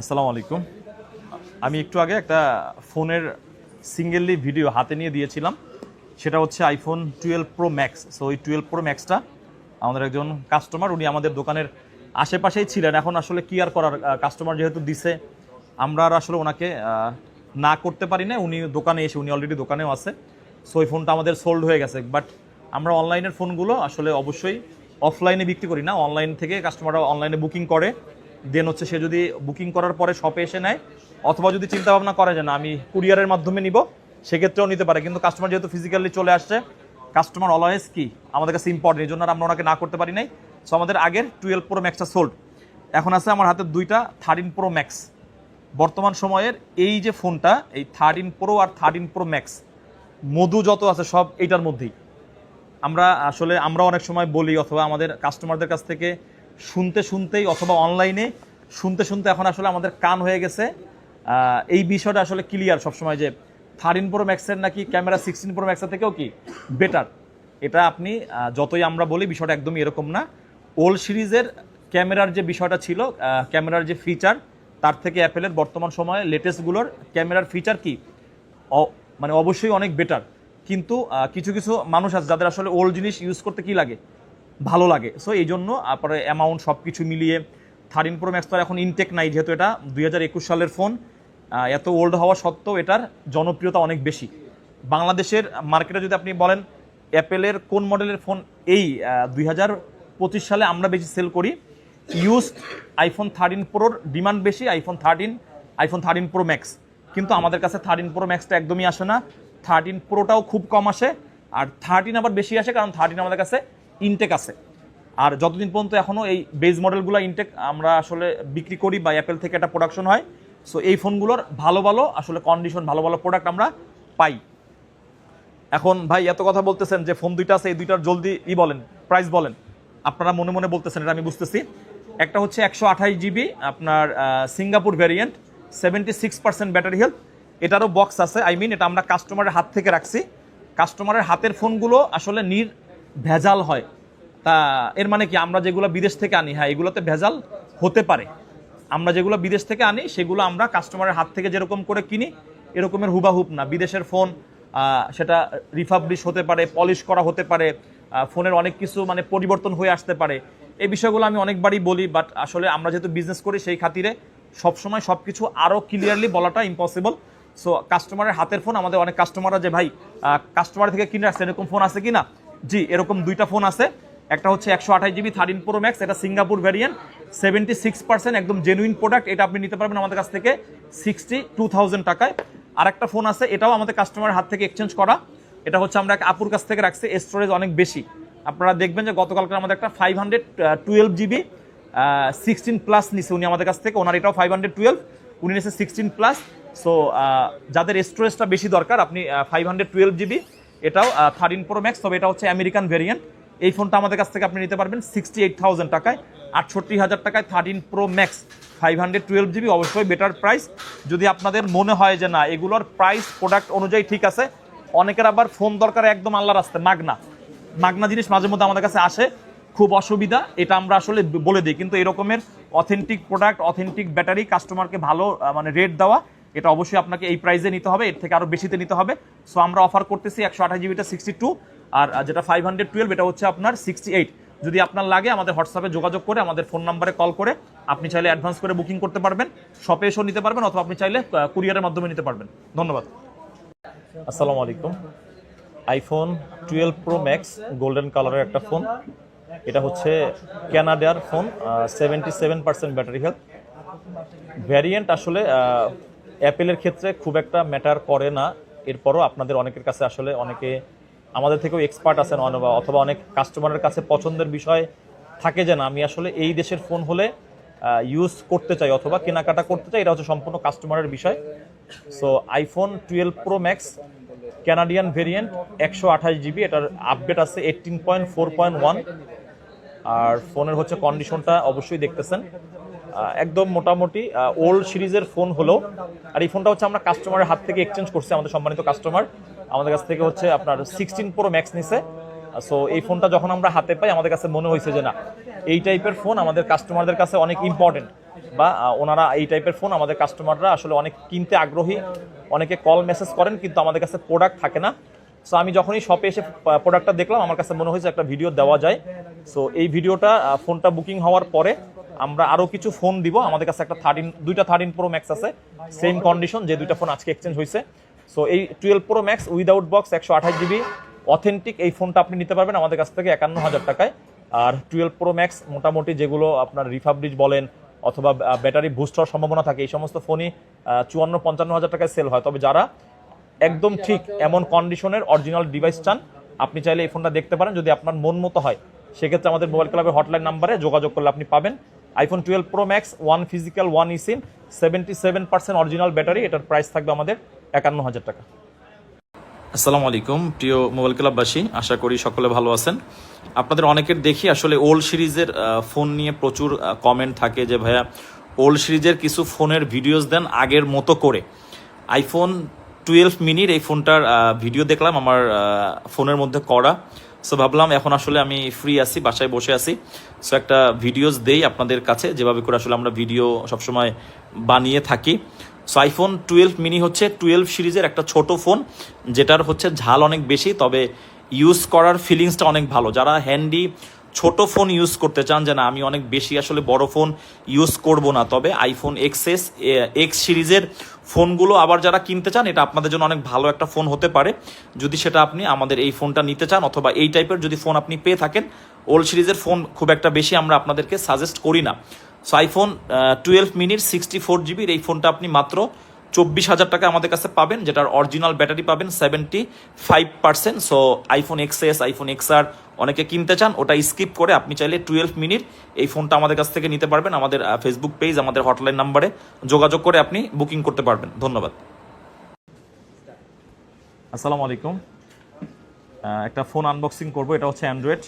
আসসালামু আলাইকুম। আমি একটু আগে একটা ফোনের সিঙ্গেললি ভিডিও হাতে নিয়ে দিয়েছিলাম। সেটা হচ্ছে iPhone twelve pro max so ওই টুয়েলভ প্রো ম্যাক্সটা আমাদের একজন কাস্টমার উনি আমাদের দোকানের আশেপাশেই ছিলেন। এখন আসলে কি আর করার কাস্টমার যেহেতু দিছে, আমরা আর আসলে ওনাকে না করতে পারি না উনি দোকানে এসে, উনি অলরেডি দোকানেও আছে। সো ওই ফোনটা আমাদের সোল্ড হয়ে গেছে। বাট আমরা অনলাইনের ফোনগুলো আসলে অবশ্যই অফলাইনে বিক্রি করি না। অনলাইন থেকে কাস্টমাররা অনলাইনে বুকিং করে। দেন হচ্ছে সে যদি বুকিং করার পরে শপে এসে নেয়, অথবা যদি চিন্তা ভাবনা করে যে না, আমি কুরিয়ারের মাধ্যমে নিব, সেক্ষেত্রেও নিতে পারে। কিন্তু কাস্টমার যেহেতু ফিজিক্যালি চলে আসছে কাস্টমার অলওয়েজ কি? আমাদের কাছে ইম্পর্টেন্ট এই জন্য আমরা ওনাকে না করতে পারি নাই। সো আমাদের আগের টুয়েলভ প্রো ম্যাক্সটা সোল্ড এখন আছে আমার হাতে দুইটা থার্টিন প্রো ম্যাক্স বর্তমান সময়ের এই যে ফোনটা এই থার্টিন প্রো আর থার্টিন প্রো ম্যাক্স মধু যত আছে সব এইটার মধ্যেই। আমরা আসলে, আমরা অনেক সময় বলি অথবা আমাদের কাস্টমারদের কাছ থেকে শুনতে শুনতেই অথবা অনলাইনে শুনতে শুনতে এখন আসলে আমাদের কান হয়ে গেছে। এই বিষয়টা আসলে ক্লিয়ার সবসময় যে থার্টিন প্রো ম্যাক্সের নাকি ক্যামেরা সিক্সটিন প্রো ম্যাক্সের থেকেও কি বেটার এটা আপনি যতই আমরা বলি বিষয়টা একদমই এরকম না। ওল্ড সিরিজের ক্যামেরার যে বিষয়টা ছিল ক্যামেরার যে ফিচার তার থেকে অ্যাপেলের বর্তমান সময়ে লেটেস্টগুলোর ক্যামেরার ফিচার কি? মানে অবশ্যই অনেক বেটার কিন্তু কিছু কিছু মানুষ আছে যাদের আসলে ওল্ড জিনিস ইউজ করতে কি লাগে? ভালো লাগে। সো এই জন্য আপনার অ্যামাউন্ট সব কিছু মিলিয়ে থার্টিন প্রো ম্যাক্স তো এখন ইনটেক নাই যেহেতু এটা, দুই হাজার একুশ সালের ফোন এত ওল্ড হওয়া সত্ত্বেও এটার জনপ্রিয়তা অনেক বেশি। বাংলাদেশের মার্কেটে যদি আপনি বলেন অ্যাপেলের কোন মডেলের ফোন এই দুই হাজার পঁচিশ সালে আমরা বেশি সেল করি? ইউজ আইফোন থার্টিন প্রোর ডিমান্ড বেশি iPhone thirteen iPhone thirteen pro max কিন্তু আমাদের কাছে থার্টিন প্রো ম্যাক্সটা একদমই আসে না। থার্টিন প্রোটাও খুব কম আসে। আর থার্টিন আবার বেশি আসে কারণ থার্টিন আমাদের কাছে ইনটেক আছে। আর যতদিন পর্যন্ত এখনও এই বেজ মডেলগুলো ইনটেক আমরা আসলে বিক্রি করি বা অ্যাপেল থেকে একটা প্রোডাকশন হয় সো এই ফোনগুলোর ভালো ভালো আসলে কন্ডিশন ভালো ভালো প্রোডাক্ট আমরা পাই। এখন ভাই এত কথা বলতেছেন যে ফোন দুইটা আছে, এই দুইটার জলদি ই বলেন প্রাইস বলেন। আপনারা মনে মনে বলতেছেন, এটা আমি বুঝতেছি। একটা হচ্ছে একশো আঠাশ জিবি আপনার Singapore variant seventy six percent battery health এটারও বক্স আছে আই মিন এটা আমরা কাস্টমারের হাত থেকে রাখছি। কাস্টমারের হাতের ফোনগুলো আসলে নির ভেজাল হয়। তা এর মানে কি আমরা যেগুলো বিদেশ থেকে আনি হ্যাঁ এগুলোতে ভেজাল হতে পারে। আমরা যেগুলো বিদেশ থেকে আনি, সেগুলো আমরা কাস্টমারের হাত থেকে যেরকম করে কিনি, এরকমের হুবাহুব না। বিদেশের ফোন সেটা রিফাবলিশ হতে পারে পলিশ করা হতে পারে ফোনের অনেক কিছু মানে পরিবর্তন হয়ে আসতে পারে। এই বিষয়গুলো আমি অনেকবারই বলি বাট আসলে আমরা যেহেতু বিজনেস করি, সেই খাতিরে সবসময় সব কিছু আরও ক্লিয়ারলি বলাটা ইম্পসিবল সো কাস্টমারের হাতের ফোন আমাদের অনেক কাস্টমাররা যে ভাই কাস্টমার থেকে কিনে রাখছে এরকম ফোন আছে কি না জি, এরকম দুইটা ফোন আছে। একটা হচ্ছে একশো আঠাশ জিবি থার্টিন প্রো ম্যাক্স এটা Singapore variant seventy six percent একদম জেনুইন প্রোডাক্ট এটা আপনি নিতে পারবেন আমাদের কাছ থেকে সিক্সটি টু থাউজেন্ড টাকায়। আর একটা ফোন আছে, এটাও আমাদের কাস্টমারের হাত থেকে এক্সচেঞ্জ করা। এটা হচ্ছে আমরা আপুর কাছ থেকে রাখছি স্টোরেজ অনেক বেশি। আপনারা দেখবেন যে গতকালকে আমাদের একটা five hundred twelve GB sixteen plus নিছে উনি আমাদের কাছ থেকে, ওনার এটাও ফাইভ হান্ড্রেড টুয়েলভ উনি নিয়েছে সিক্সটিন প্লাস সো যাদের স্টোরেজটা বেশি দরকার, আপনি ফাইভ হান্ড্রেড টুয়েলভ জিবি এটাও থার্টিন প্রো ম্যাক্স তবে এটা হচ্ছে আমেরিকান ভেরিয়েন্ট এই ফোনটা আমাদের কাছ থেকে আপনি নিতে পারবেন সিক্সটি এইট থাউজেন্ড টাকায়। আটষট্টি হাজার টাকায় thirteen pro max five hundred twelve GB অবশ্যই বেটার প্রাইস যদি আপনাদের মনে হয় যে না, এগুলোর প্রাইস প্রোডাক্ট অনুযায়ী ঠিক আছে, অনেকের আবার ফোন দরকার একদম আল্লাহ রাস্তায় মাগনা মাগনা জিনিস মাঝে মধ্যে আমাদের কাছে আসে, খুব অসুবিধা, এটা আমরা আসলে বলে দিই। কিন্তু এরকমের অথেন্টিক প্রোডাক্ট অথেন্টিক ব্যাটারি কাস্টমারকে ভালো মানে রেট দেওয়া এটা অবশ্যই আপনাকে এই প্রাইসে নিতে হবে, এর থেকে আরও বেশিতে নিতে হবে। সো আমরা অফার করতেছি একশো আঠাশ জিবিটা সিক্সটি টু আর যেটা ফাইভ হান্ড্রেড টুয়েলভ এটা হচ্ছে আপনার সিক্সটি এইট যদি আপনার লাগে, আমাদের হোয়াটসঅ্যাপে যোগাযোগ করে, আমাদের ফোন নাম্বারে কল করে, আপনি চাইলে অ্যাডভান্স করে বুকিং করতে পারবেন শপে এসেও নিতে পারবেন, অথবা আপনি চাইলে কুরিয়ারের মাধ্যমে নিতে পারবেন। ধন্যবাদ। আসসালামু আলাইকুম। IPhone twelve pro max golden কালারের একটা ফোন এটা হচ্ছে ক্যানাডার phone seventy seven percent battery health variant আসলে অ্যাপেলের ক্ষেত্রে খুব একটা ম্যাটার করে না। এরপরও আপনাদের অনেকের কাছে আসলে অনেকে আমাদের থেকেও এক্সপার্ট আছেন অথবা অথবা অনেক কাস্টমারের কাছে পছন্দের বিষয় থাকে যে না, আমি আসলে এই দেশের ফোন হলে ইউজ করতে চাই অথবা কেনাকাটা করতে চাই, এটা হচ্ছে সম্পূর্ণ কাস্টমারের বিষয়। So iPhone twelve pro max Canadian variant একশো আঠাশ জিবি এটার আপডেট আছে eighteen point four point one আর ফোনের হচ্ছে কন্ডিশনটা অবশ্যই দেখতেছেন। একদম মোটামুটি ওল্ড সিরিজের ফোন হলো। আর এই ফোনটা হচ্ছে আমরা কাস্টমারের হাত থেকে এক্সচেঞ্জ করছি, আমাদের সম্মানিত কাস্টমার আমাদের কাছ থেকে হচ্ছে আপনার সিক্সটিন প্রো ম্যাক্স নিছে। সো এই ফোনটা যখন আমরা হাতে পাই, আমাদের কাছে মনে হয়েছে যে না, এই টাইপের ফোন আমাদের কাস্টমারদের কাছে অনেক ইম্পর্টেন্ট বা ওনারা এই টাইপের ফোন আমাদের কাস্টমাররা আসলে অনেক কিনতে আগ্রহী। অনেকে কল মেসেজ করেন, কিন্তু আমাদের কাছে প্রোডাক্ট থাকে না। সো আমি যখনই শপে এসে প্রোডাক্টটা দেখলাম, আমার কাছে মনে হয়েছে একটা ভিডিও দেওয়া যায়। সো এই ভিডিওটা ফোনটা বুকিং হওয়ার পরে আমরা আরও কিছু ফোন দিব। আমাদের কাছে একটা থার্টিন দুইটা থার্টিন প্রো ম্যাক্স আছে। সেম কন্ডিশন যে দুইটা ফোন আজকে এক্সচেঞ্জ হয়েছে সো এই twelve pro max without box একশো আঠাশ জিবি অথেন্টিক এই ফোনটা আপনি নিতে পারবেন আমাদের কাছ থেকে একান্ন হাজার টাকায়। আর টুয়েলভ প্রো ম্যাক্স মোটামুটি যেগুলো আপনার রিফাবরিজ বলেন, অথবা ব্যাটারি বুস্ট হওয়ার সম্ভাবনা থাকে, এই সমস্ত ফোনই চুয়ান্ন, পঞ্চান্ন হাজার টাকায় সেল হয়। তবে যারা একদম ঠিক এমন কন্ডিশনের অরিজিনাল ডিভাইস চান, আপনি চাইলে এই ফোনটা দেখতে পারেন। যদি আপনার মন মতো হয়, সেক্ষেত্রে আমাদের মোবাইল ক্লাবের হটলাইন নাম্বারে যোগাযোগ করলে আপনি পাবেন। IPhone twelve pro max one physical one eSIM seventy seven percent original battery এটার প্রাইস থাকবে আমাদের একান্ন হাজার টাকা। আসসালামু আলাইকুম, প্রিয় মোবাইল ক্লাববাসী, আশা করি সকলে ভালো আছেন। আপনাদের অনেকের দেখি আসলে ওল্ড সিরিজের ফোন নিয়ে প্রচুর কমেন্ট থাকে যে, ভাইয়া ওল্ড সিরিজের কিছু ফোনের ভিডিওস দেন আগের মতো করে। আইফোন টুয়েলভ মিনির এই ফোনটার ভিডিও দেখলাম, আমার ফোনের মধ্যে করা। সো ভাবলাম এখন আসলে আমি ফ্রি আছি, বাসায় বসে আছি। সো একটা ভিডিওস দেই আপনাদের কাছে, যেভাবে করে আসলে আমরা ভিডিও সবসময় বানিয়ে থাকি। সো আইফোন টুয়েলভ মিনি হচ্ছে টুয়েলভ সিরিজের একটা ছোট ফোন যেটার হচ্ছে ঝাল অনেক বেশি, তবে ইউজ করার ফিলিংসটা অনেক ভালো। যারা হ্যান্ডি ছোট ফোন ইউজ করতে চান, যে না, আমি অনেক বেশি আসলে বড় ফোন ইউজ করব না, তবে আইফোন এক্স এক্সএস এক্স সিরিজের ফোনগুলো আবার যারা কিনতে চান, এটা আপনাদের জন্য অনেক ভালো একটা ফোন হতে পারে। যদি সেটা আপনি আমাদের এই ফোনটা নিতে চান অথবা এই টাইপের যদি ফোন আপনি পেয়ে থাকেন, ওল্ড সিরিজের ফোন খুব একটা বেশি আমরা আপনাদেরকে সাজেস্ট করি না। So iPhone twelve mini sixty four জিবির এই ফোনটা আপনি মাত্র চব্বিশ হাজার টাকা আমাদের কাছে পাবেন, যেটার অরিজিনাল ব্যাটারি পাবেন seventy five percent so iPhone XS iPhone XR অনেকে কিনতে চান, ওটা স্কিপ করে আপনি চাইলে টুয়েলভ মিনিট এই ফোনটা আমাদের কাছ থেকে নিতে পারবেন। আমাদের ফেসবুক পেজ আমাদের হটলাইন নাম্বারে যোগাযোগ করে আপনি বুকিং করতে পারবেন। ধন্যবাদ। আসসালামু আলাইকুম। একটা ফোন আনবক্সিং করব, এটা হচ্ছে অ্যান্ড্রয়েড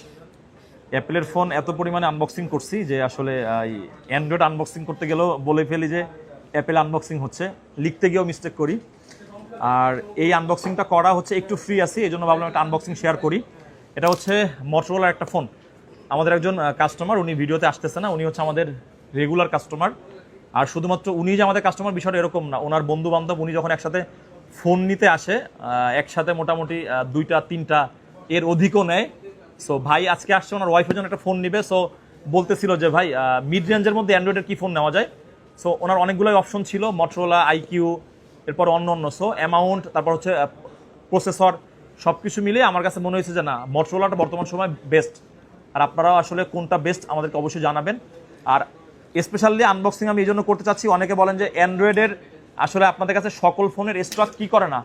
অ্যাপেলের ফোন এত পরিমাণে আনবক্সিং করছি যে আসলে অ্যান্ড্রয়েড আনবক্সিং করতে গেলেও বলে ফেলি যে অ্যাপেল আনবক্সিং হচ্ছে। লিখতে গিয়েও মিস্টেক করি। আর এই আনবক্সিংটা করা হচ্ছে, একটু ফ্রি আছি, এই জন্য ভাবলাম একটা আনবক্সিং শেয়ার করি। এটা হচ্ছে মটোরোলার একটা ফোন আমাদের একজন কাস্টমার উনি ভিডিওতে আসতেছে না, উনি হচ্ছে আমাদের রেগুলার কাস্টমার আর শুধুমাত্র উনি যে আমাদের কাস্টমার বিষয়টা এরকম না, ওনার বন্ধু বান্ধব উনি যখন একসাথে ফোন নিতে আসে একসাথে মোটামুটি দুইটা, তিনটা, এর অধিকও নেয়। সো ভাই আজকে আসছে, ওনার ওয়াইফের জন্য একটা ফোন নিবে। সো বলতেছিল যে, ভাই মিড রেঞ্জের মধ্যে অ্যান্ড্রয়েডের কী ফোন নেওয়া যায়? সো ওনার অনেকগুলোই অপশন ছিল মটরোলা আইকিউ এরপর অন্য অন্য। সো অ্যামাউন্ট তারপর হচ্ছে প্রসেসর সব কিছু মিলে আমার কাছে মনে হয়েছে যে না মটরোলাটা বর্তমান সময় বেস্ট আর আপনারাও আসলে কোনটা বেস্ট আমাদেরকে অবশ্যই জানাবেন। আর স্পেশালি আনবক্সিং আমি এই জন্য করতে চাচ্ছি, অনেকে বলেন যে অ্যান্ড্রয়েডের আসলে আপনাদের কাছে সকল ফোনের স্টক কি করে না?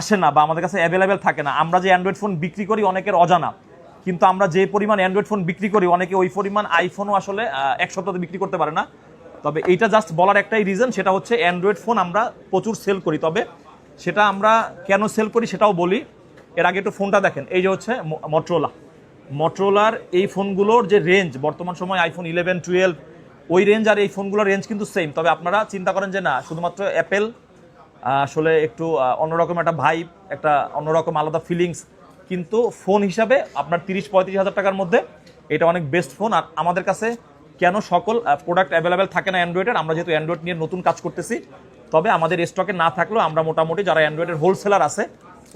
আসে না বা আমাদের কাছে অ্যাভেলেবেল থাকে না। আমরা যে অ্যান্ড্রয়েড ফোন বিক্রি করি অনেকের অজানা। কিন্তু আমরা যে পরিমাণ অ্যান্ড্রয়েড ফোন বিক্রি করি, অনেকে ওই পরিমাণ আইফোনও আসলে এক সপ্তাহে বিক্রি করতে পারে না। তবে এইটা জাস্ট বলার একটাই রিজন সেটা হচ্ছে অ্যান্ড্রয়েড ফোন আমরা প্রচুর সেল করি। তবে সেটা আমরা কেন সেল করি সেটাও বলি। এর আগে একটু ফোনটা দেখেন। এই যে হচ্ছে মটরোলা মটরোলার এই ফোনগুলোর যে রেঞ্জ বর্তমান সময় আইফোন ইলেভেন টুয়েলভ ওই রেঞ্জ আর এই ফোনগুলোর রেঞ্জ কিন্তু সেম তবে আপনারা চিন্তা করেন যে না, শুধুমাত্র অ্যাপেল আসলে একটু অন্যরকম একটা ভাইব একটা অন্যরকম আলাদা ফিলিংস কিন্তু ফোন হিসাবে আপনার তিরিশ পঁয়ত্রিশ হাজার টাকার মধ্যে এটা অনেক বেস্ট ফোন আর আমাদের কাছে কেন সকল প্রোডাক্ট অ্যাভেলেবেল থাকে না অ্যান্ড্রয়েডের আমরা যেহেতু অ্যান্ড্রয়েড নিয়ে নতুন কাজ করতেছি, তবে আমাদের স্টকে না থাকলেও আমরা মোটামুটি যারা অ্যান্ড্রয়েডের হোলসেলার আছে,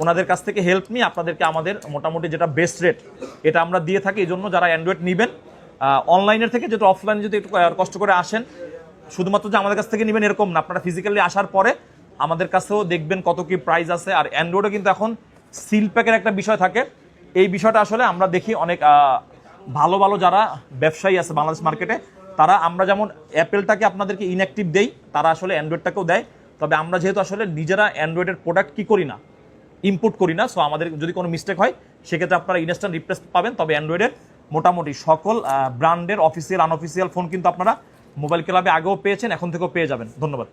ওনাদের কাছ থেকে হেল্প নিয়ে আপনাদেরকে আমাদের মোটামুটি যেটা বেস্ট রেট এটা আমরা দিয়ে থাকি। এই জন্য যারা অ্যান্ড্রয়েড নেবেন অনলাইনের থেকে যেটা অফলাইনে যদি একটু কষ্ট করে আসেন, শুধুমাত্র যে আমাদের কাছ থেকে নেবেন এরকম না, আপনারা ফিজিক্যালি আসার পরে আমাদের কাছেও দেখবেন কত কি প্রাইস আছে। আর অ্যান্ড্রয়েডও কিন্তু এখন সিল প্যাকের একটা বিষয় থাকে। এই বিষয়টা আসলে আমরা দেখি অনেক ভালো ভালো যারা ব্যবসায়ী আছে বাংলাদেশ মার্কেটে তারা আমরা যেমন অ্যাপেলটাকে আপনাদেরকে ইনঅ্যাক্টিভ দেই, তারা আসলে অ্যান্ড্রয়েডটাকেও দেয়। তবে আমরা যেহেতু আসলে নিজেরা অ্যান্ড্রয়েডের প্রোডাক্ট কি করি না ইম্পোর্ট করি না সো আমাদের যদি কোনো মিস্টেক হয়, সেক্ষেত্রে আপনারা ইনস্ট্যান্ট রিপ্লেস পাবেন। তবে অ্যান্ড্রয়েডের মোটামুটি সকল ব্র্যান্ডের অফিসিয়াল আনঅফিসিয়াল ফোন কিন্তু আপনারা মোবাইল ক্লাবে আগেও পেয়েছেন, এখন থেকেও পেয়ে যাবেন। ধন্যবাদ।